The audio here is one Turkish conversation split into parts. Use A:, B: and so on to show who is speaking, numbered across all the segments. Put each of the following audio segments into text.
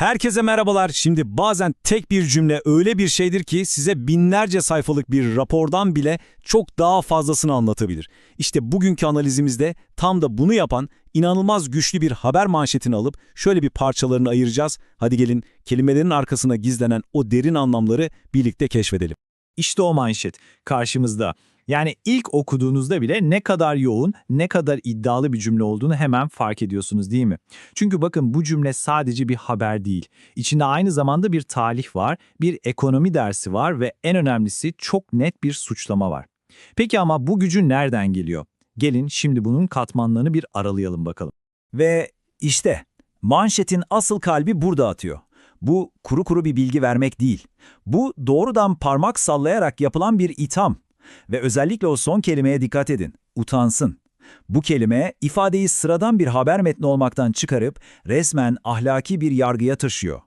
A: Herkese merhabalar. Şimdi bazen tek bir cümle öyle bir şeydir ki size binlerce sayfalık bir rapordan bile çok daha fazlasını anlatabilir. İşte bugünkü analizimizde tam da bunu yapan inanılmaz güçlü bir haber manşetini alıp şöyle bir parçalarını ayıracağız. Hadi gelin kelimelerin arkasına gizlenen o derin anlamları birlikte keşfedelim.
B: İşte o manşet karşımızda. Yani ilk okuduğunuzda bile ne kadar yoğun, ne kadar iddialı bir cümle olduğunu hemen fark ediyorsunuz değil mi? Çünkü bakın bu cümle sadece bir haber değil. İçinde aynı zamanda bir talih var, bir ekonomi dersi var ve en önemlisi çok net bir suçlama var. Peki ama bu gücü nereden geliyor? Gelin şimdi bunun katmanlarını bir aralayalım bakalım.
C: Ve işte manşetin asıl kalbi burada atıyor. Bu kuru kuru bir bilgi vermek değil. Bu doğrudan parmak sallayarak yapılan bir itham. Ve özellikle o son kelimeye dikkat edin. Utansın. Bu kelime ifadeyi sıradan bir haber metni olmaktan çıkarıp resmen ahlaki bir yargıya taşıyor.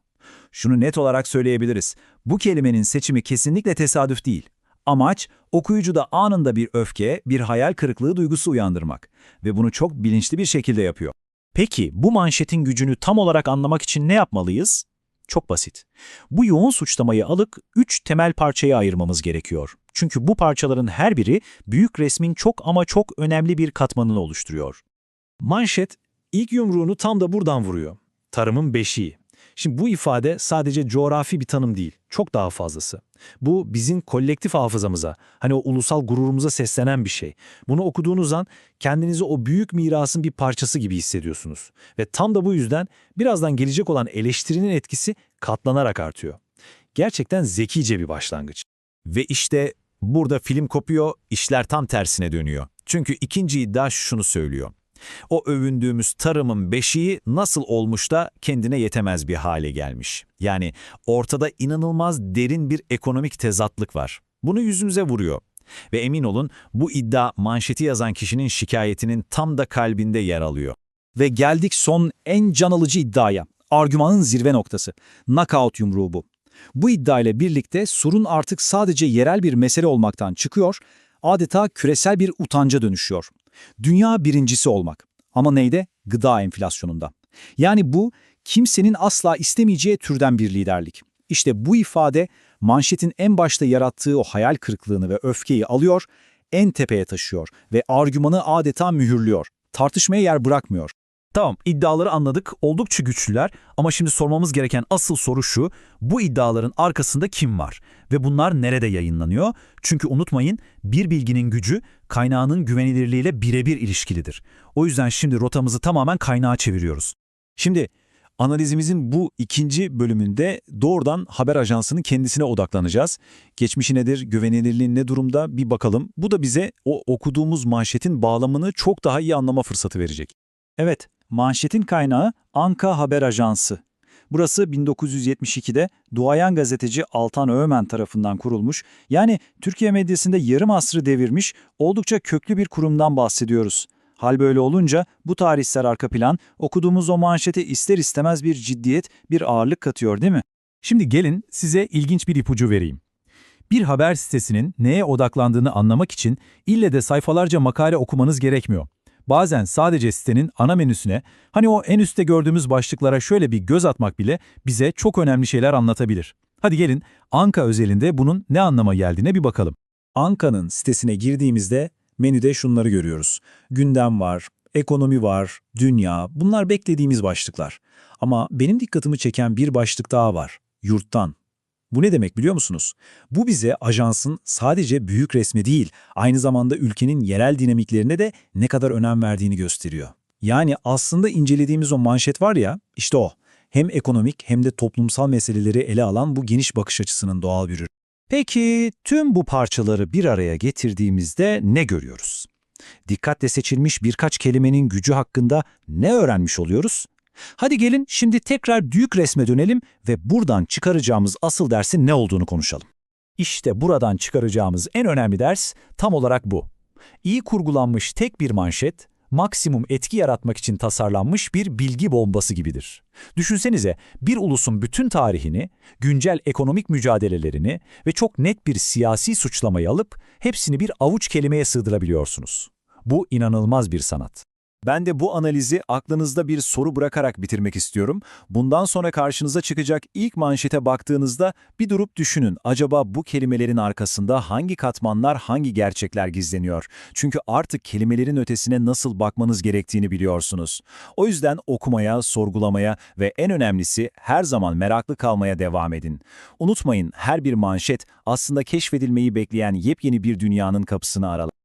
C: Şunu net olarak söyleyebiliriz. Bu kelimenin seçimi kesinlikle tesadüf değil. Amaç okuyucuda anında bir öfke, bir hayal kırıklığı duygusu uyandırmak. Ve bunu çok bilinçli bir şekilde yapıyor.
D: Peki bu manşetin gücünü tam olarak anlamak için ne yapmalıyız? Çok basit. Bu yoğun suçlamayı alıp üç temel parçaya ayırmamız gerekiyor. Çünkü bu parçaların her biri büyük resmin çok ama çok önemli bir katmanını oluşturuyor.
B: Manşet ilk yumruğunu tam da buradan vuruyor. Tarımın beşiği. Şimdi bu ifade sadece coğrafi bir tanım değil, çok daha fazlası. Bu bizim kolektif hafızamıza, hani o ulusal gururumuza seslenen bir şey. Bunu okuduğunuz an kendinizi o büyük mirasın bir parçası gibi hissediyorsunuz. Ve tam da bu yüzden birazdan gelecek olan eleştirinin etkisi katlanarak artıyor. Gerçekten zekice bir başlangıç.
C: Ve işte burada film kopuyor, işler tam tersine dönüyor. Çünkü ikinci iddia şunu söylüyor. O övündüğümüz tarımın beşiği nasıl olmuş da kendine yetemez bir hale gelmiş. Yani ortada inanılmaz derin bir ekonomik tezatlık var. Bunu yüzümüze vuruyor. Ve emin olun bu iddia manşeti yazan kişinin şikayetinin tam da kalbinde yer alıyor.
E: Ve geldik son en can alıcı iddiaya. Argümanın zirve noktası. Knockout yumruğu bu. Bu iddia ile birlikte sorun artık sadece yerel bir mesele olmaktan çıkıyor, adeta küresel bir utanca dönüşüyor. Dünya birincisi olmak. Ama neyde? Gıda enflasyonunda. Yani bu kimsenin asla istemeyeceği türden bir liderlik. İşte bu ifade manşetin en başta yarattığı o hayal kırıklığını ve öfkeyi alıyor, en tepeye taşıyor ve argümanı adeta mühürlüyor. Tartışmaya yer bırakmıyor.
C: Tamam iddiaları anladık oldukça güçlüler ama şimdi sormamız gereken asıl soru şu bu iddiaların arkasında kim var ve bunlar nerede yayınlanıyor? Çünkü unutmayın bir bilginin gücü kaynağının güvenilirliğiyle birebir ilişkilidir. O yüzden şimdi rotamızı tamamen kaynağa çeviriyoruz.
A: Şimdi analizimizin bu ikinci bölümünde doğrudan haber ajansının kendisine odaklanacağız. Geçmişi nedir, güvenilirliği ne durumda bir bakalım. Bu da bize o okuduğumuz manşetin bağlamını çok daha iyi anlama fırsatı verecek.
E: Evet, manşetin kaynağı Anka Haber Ajansı. Burası 1972'de duayen gazeteci Altan Öğmen tarafından kurulmuş, yani Türkiye medyasında yarım asrı devirmiş oldukça köklü bir kurumdan bahsediyoruz. Hal böyle olunca bu tarihsel arka plan okuduğumuz o manşete ister istemez bir ciddiyet, bir ağırlık katıyor değil mi?
D: Şimdi gelin size ilginç bir ipucu vereyim. Bir haber sitesinin neye odaklandığını anlamak için ille de sayfalarca makale okumanız gerekmiyor. Bazen sadece sitenin ana menüsüne, hani o en üstte gördüğümüz başlıklara şöyle bir göz atmak bile bize çok önemli şeyler anlatabilir. Hadi gelin Anka özelinde bunun ne anlama geldiğine bir bakalım.
E: Anka'nın sitesine girdiğimizde menüde şunları görüyoruz. Gündem var, ekonomi var, dünya, bunlar beklediğimiz başlıklar. Ama benim dikkatimi çeken bir başlık daha var, yurttan. Bu ne demek biliyor musunuz? Bu bize ajansın sadece büyük resmi değil, aynı zamanda ülkenin yerel dinamiklerine de ne kadar önem verdiğini gösteriyor. Yani aslında incelediğimiz o manşet var ya, işte o. Hem ekonomik hem de toplumsal meseleleri ele alan bu geniş bakış açısının doğal bir ürünü.
D: Peki tüm bu parçaları bir araya getirdiğimizde ne görüyoruz? Dikkatle seçilmiş birkaç kelimenin gücü hakkında ne öğrenmiş oluyoruz? Hadi gelin şimdi tekrar büyük resme dönelim ve buradan çıkaracağımız asıl dersin ne olduğunu konuşalım. İşte buradan çıkaracağımız en önemli ders tam olarak bu. İyi kurgulanmış tek bir manşet, maksimum etki yaratmak için tasarlanmış bir bilgi bombası gibidir. Düşünsenize bir ulusun bütün tarihini, güncel ekonomik mücadelelerini ve çok net bir siyasi suçlamayı alıp hepsini bir avuç kelimeye sığdırabiliyorsunuz. Bu inanılmaz bir sanat.
C: Ben de bu analizi aklınızda bir soru bırakarak bitirmek istiyorum. Bundan sonra karşınıza çıkacak ilk manşete baktığınızda bir durup düşünün. Acaba bu kelimelerin arkasında hangi katmanlar, hangi gerçekler gizleniyor? Çünkü artık kelimelerin ötesine nasıl bakmanız gerektiğini biliyorsunuz. O yüzden okumaya, sorgulamaya ve en önemlisi her zaman meraklı kalmaya devam edin. Unutmayın her bir manşet aslında keşfedilmeyi bekleyen yepyeni bir dünyanın kapısını aralar.